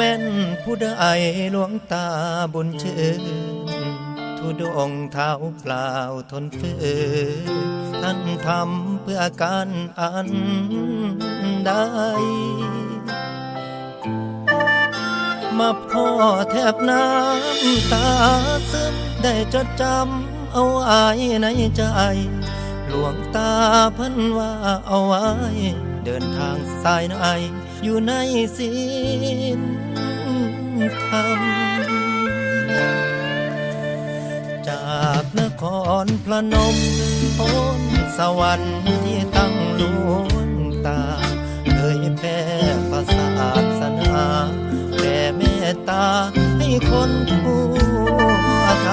แม่นผู้ใดหลวงตาบุญเชื่นทุดงค์เท้าเปล่าทนฝืนท่านทำเพื่อการอันใดมาพ่อแทบน้ำตาซึมได้จดจำเอาไว้ในใจ หลวงตาพันว่าเอาไว้ เดินทางสายไหนอยู่ในศีลธรรม จากนครพระนมพ้นสวรรค์ที่ตั้งลวงตาเคยแผ่ภาษาสนาแผ่เมตตาให้คนทั่วไท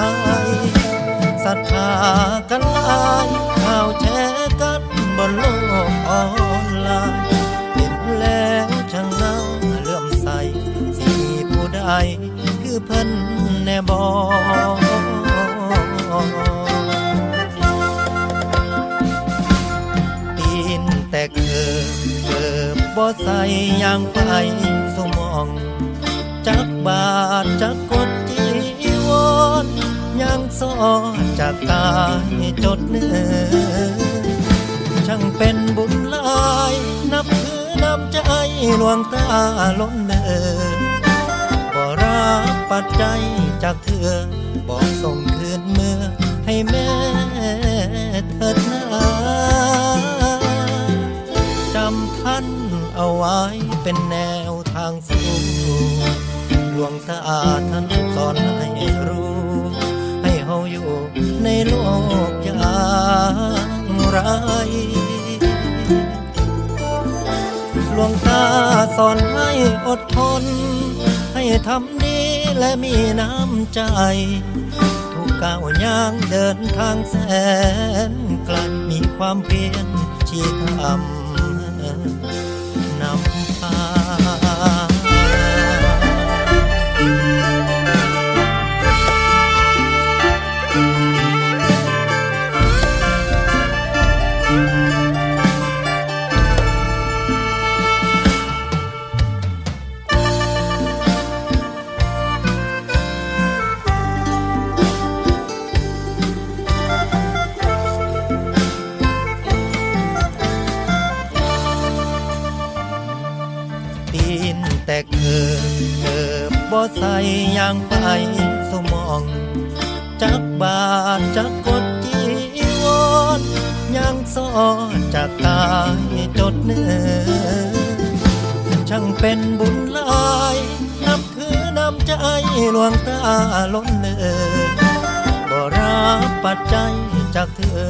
ยศรัทธากัน บ่ใส่ยางไปสมอง จักบาทจักกดจีวรยังสอจากกายจดเนื้อช่างเป็นบุญลาย นับถือน้ำใจหลวงตาล้นเดินบ่รับปัจจัยจากเธอบอกส่งคืนเมื่อให้แม่เถิดนาจำท่าน ไว้เป็นแนวทางสู้หลวงตาท่านสอนให้รู้ ให้เฮาอยู่ในโลกอย่างไรหลวงตาสอนให้อดทน ให้ทำดีและมีน้ำใจ ทุกก้าวย่างเดินทางแสนไกลมีความเพียรที่ทำำพา แต่เกิดเกิบบ่ใส่ยางไปสมอง จักบาทจักกดจีวรยังสอจากกายจดเนื้อช่างเป็นบุญหลายนับถือน้ำใจหลวงตาล้นเลยบ่รับปัจจัยจากเธอ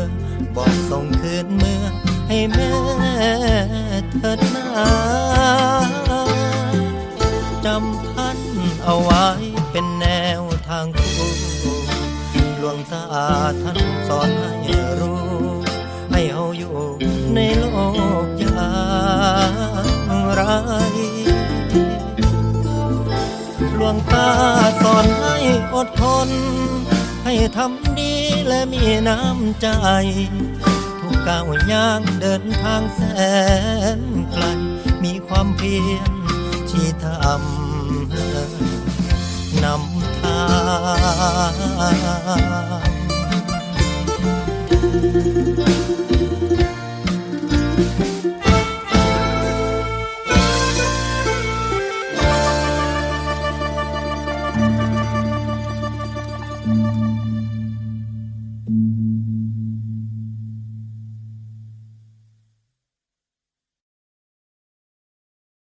บอกส่งคืนเมื่อให้แม่เถิดนา เป็นแนวทางคู่หลวงตาท่านสอนให้รู้ ให้เอาอยู่ในโลกอย่างไร หลวงตาสอนให้อดทน ให้ทำดีและมีน้ำใจ ทุกก้าวย่างเดินทางแสนไกล มีความเพียรที่ทำาง